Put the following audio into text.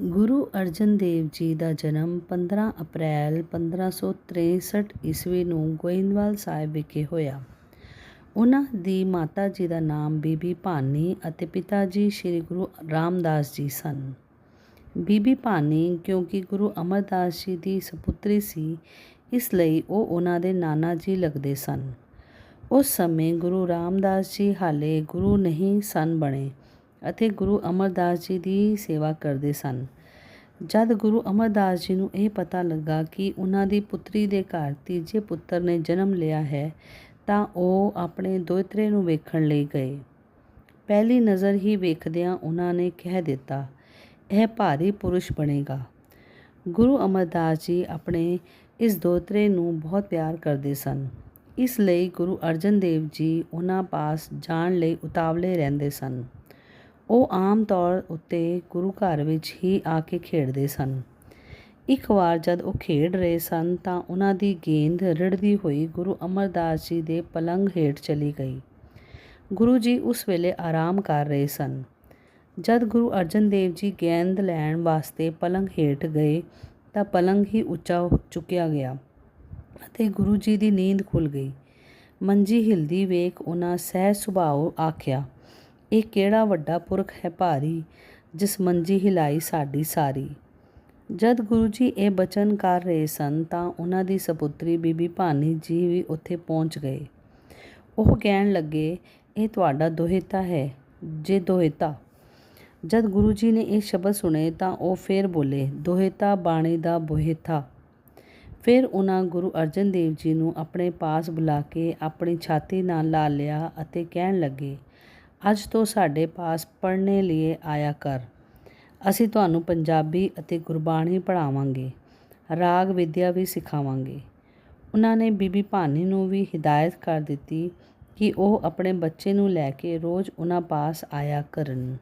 ਗੁਰੂ ਅਰਜਨ ਦੇਵ ਜੀ ਦਾ ਜਨਮ 15 ਅਪ੍ਰੈਲ 1563 ਈਸਵੀ ਨੂੰ ਗੋਇੰਦਵਾਲ ਸਾਹਿਬ ਵਿਖੇ ਹੋਇਆ। ਉਹਨਾਂ ਦੀ ਮਾਤਾ ਜੀ ਦਾ ਨਾਮ ਬੀਬੀ ਭਾਨੀ ਅਤੇ ਪਿਤਾ ਜੀ ਸ੍ਰੀ ਗੁਰੂ ਰਾਮਦਾਸ ਜੀ ਸਨ। ਬੀਬੀ ਭਾਨੀ ਕਿਉਂਕਿ ਗੁਰੂ ਅਮਰਦਾਸ ਜੀ ਦੀ ਸਪੁੱਤਰੀ ਸੀ, ਇਸ ਲਈ ਉਹ ਉਹਨਾਂ ਦੇ ਨਾਨਾ ਜੀ ਲੱਗਦੇ ਸਨ। ਉਸ ਸਮੇਂ ਗੁਰੂ ਰਾਮਦਾਸ ਜੀ ਹਾਲੇ ਗੁਰੂ ਨਹੀਂ ਸਨ ਬਣੇ ਅਤੇ ਗੁਰੂ ਅਮਰਦਾਸ ਜੀ ਦੀ ਸੇਵਾ ਕਰਦੇ ਸਨ। ਜਦ ਗੁਰੂ ਅਮਰਦਾਸ ਜੀ ਨੂੰ ਇਹ ਪਤਾ ਲੱਗਾ ਕਿ ਉਹਨਾਂ ਦੀ ਪੁੱਤਰੀ ਦੇ ਘਰ ਤੀਜੇ ਪੁੱਤਰ ਨੇ ਜਨਮ ਲਿਆ ਹੈ ਤਾਂ ਉਹ ਆਪਣੇ ਦੋਹਤਰੇ ਨੂੰ ਵੇਖਣ ਲਈ ਗਏ। ਪਹਿਲੀ ਨਜ਼ਰ ਹੀ ਵੇਖਦਿਆਂ ਉਹਨਾਂ ਨੇ ਕਹਿ ਦਿੱਤਾ, ਇਹ ਭਾਰੀ ਪੁਰਸ਼ ਬਣੇਗਾ। ਗੁਰੂ ਅਮਰਦਾਸ ਜੀ ਆਪਣੇ ਇਸ ਦੋਤਰੇ ਨੂੰ ਬਹੁਤ ਪਿਆਰ ਕਰਦੇ ਸਨ। ਇਸ ਲਈ ਗੁਰੂ ਅਰਜਨ ਦੇਵ ਜੀ ਉਹਨਾਂ ਪਾਸ ਜਾਣ ਲਈ ਉਤਾਵਲੇ ਰਹਿੰਦੇ ਸਨ। ਉਹ ਆਮ ਤੌਰ ਉੱਤੇ ਗੁਰੂ ਘਰ ਵਿੱਚ ਹੀ ਆ ਕੇ ਖੇਡਦੇ ਸਨ। ਇੱਕ ਵਾਰ ਜਦ ਉਹ ਖੇਡ ਰਹੇ ਸਨ ਤਾਂ ਉਹਨਾਂ ਦੀ ਗੇਂਦ ਰਿੜ੍ਹਦੀ ਹੋਈ ਗੁਰੂ ਅਮਰਦਾਸ ਜੀ ਦੇ ਪਲੰਗ ਹੇਠ ਚਲੀ ਗਈ। ਗੁਰੂ ਜੀ ਉਸ ਵੇਲੇ ਆਰਾਮ ਕਰ ਰਹੇ ਸਨ। ਜਦ ਗੁਰੂ ਅਰਜਨ ਦੇਵ ਜੀ ਗੇਂਦ ਲੈਣ ਵਾਸਤੇ ਪਲੰਗ ਹੇਠ ਗਏ ਤਾਂ ਪਲੰਗ ਹੀ ਉੱਚਾ ਚੁੱਕਿਆ ਗਿਆ ਅਤੇ ਗੁਰੂ ਜੀ ਦੀ ਨੀਂਦ ਖੁੱਲ੍ਹ ਗਈ। ਮੰਜੀ ਹਿਲਦੀ ਵੇਖ ਉਹਨਾਂ ਸਹਿ ਸੁਭਾਅ ਆਖਿਆ, ਇਹ ਕਿਹੜਾ ਵੱਡਾ ਪੁਰਖ ਹੈ ਭਾਰੀ, ਜਿਸ ਮੰਜੀ ਹਿਲਾਈ ਸਾਡੀ ਸਾਰੀ। ਜਦ ਗੁਰੂ ਜੀ ਇਹ ਬਚਨ ਕਰ ਰਹੇ ਸਨ ਤਾਂ ਉਹਨਾਂ ਦੀ ਸਪੁੱਤਰੀ ਬੀਬੀ ਭਾਨੀ ਜੀ ਵੀ ਉੱਥੇ ਪਹੁੰਚ ਗਏ। ਉਹ ਕਹਿਣ ਲੱਗੇ, ਇਹ ਤੁਹਾਡਾ ਦੋਹਤਾ ਹੈ ਜੇ ਦੋਹਤਾ। ਜਦ ਗੁਰੂ ਜੀ ਨੇ ਇਹ ਸ਼ਬਦ ਸੁਣੇ ਤਾਂ ਉਹ ਫੇਰ ਬੋਲੇ, ਦੋਹਤਾ ਬਾਣੀ ਦਾ ਬੋਹਿਥਾ। ਫਿਰ ਉਹਨਾਂ ਗੁਰੂ ਅਰਜਨ ਦੇਵ ਜੀ ਨੂੰ ਆਪਣੇ ਪਾਸ ਬੁਲਾ ਕੇ ਆਪਣੀ ਛਾਤੀ ਨਾਲ ਲਾ ਲਿਆ ਅਤੇ ਕਹਿਣ ਲੱਗੇ, ਅੱਜ ਤੋਂ ਸਾਡੇ ਪਾਸ ਪੜ੍ਹਨੇ ਲਈ ਆਇਆ ਕਰ। ਅਸੀਂ ਤੁਹਾਨੂੰ ਪੰਜਾਬੀ ਅਤੇ ਗੁਰਬਾਣੀ ਪੜ੍ਹਾਵਾਂਗੇ, ਰਾਗ ਵਿਦਿਆ ਵੀ ਸਿਖਾਵਾਂਗੇ। ਉਹਨਾਂ ਨੇ ਬੀਬੀ ਭਾਨੀ ਨੂੰ ਵੀ ਹਿਦਾਇਤ ਕਰ ਦਿੱਤੀ ਕਿ ਉਹ ਆਪਣੇ ਬੱਚੇ ਨੂੰ ਲੈ ਕੇ ਰੋਜ਼ ਉਹਨਾਂ ਪਾਸ ਆਇਆ ਕਰਨ।